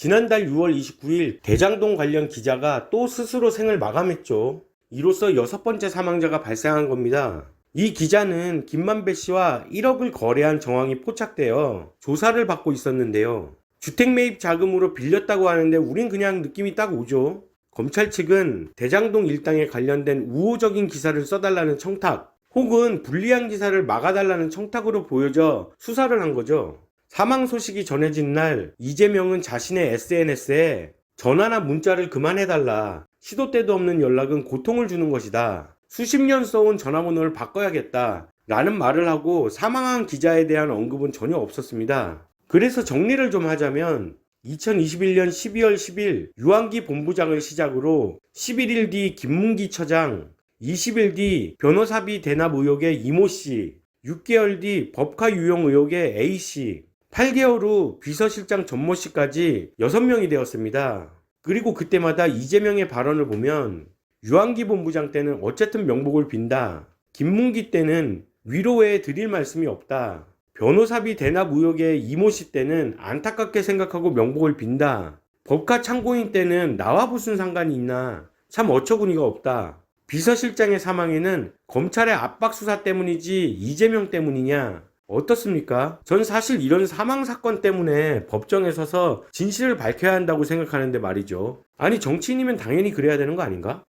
지난달 6월 29일 대장동 관련 기자가 또 스스로 생을 마감했죠. 이로써 여섯 번째 사망자가 발생한 겁니다. 이 기자는 김만배 씨와 1억을 거래한 정황이 포착되어 조사를 받고 있었는데요. 주택 매입 자금으로 빌렸다고 하는데 우린 그냥 느낌이 딱 오죠. 검찰 측은 대장동 일당에 관련된 우호적인 기사를 써달라는 청탁, 혹은 불리한 기사를 막아달라는 청탁으로 보여져 수사를 한 거죠. 사망 소식이 전해진 날 이재명은 자신의 SNS에 전화나 문자를 그만해달라. 시도 때도 없는 연락은 고통을 주는 것이다. 수십 년 써온 전화번호를 바꿔야겠다. 라는 말을 하고 사망한 기자에 대한 언급은 전혀 없었습니다. 그래서 정리를 좀 하자면 2021년 12월 10일 유한기 본부장을 시작으로 11일 뒤 김문기 처장, 20일 뒤 변호사비 대납 의혹의 이모 씨, 6개월 뒤 법카 유용 의혹의 A 씨, 8개월 후 비서실장 전모 씨까지 6명이 되었습니다. 그리고 그때마다 이재명의 발언을 보면 유한기 본부장 때는 어쨌든 명복을 빈다. 김문기 때는 위로 외에 드릴 말씀이 없다. 변호사비 대납 의혹의 이모 씨 때는 안타깝게 생각하고 명복을 빈다. 법카 참고인 때는 나와 무슨 상관이 있나. 참 어처구니가 없다. 비서실장의 사망에는 검찰의 압박 수사 때문이지 이재명 때문이냐? 어떻습니까? 전 사실 이런 사망 사건 때문에 법정에 서서 진실을 밝혀야 한다고 생각하는데 말이죠. 아니 정치인이면 당연히 그래야 되는 거 아닌가?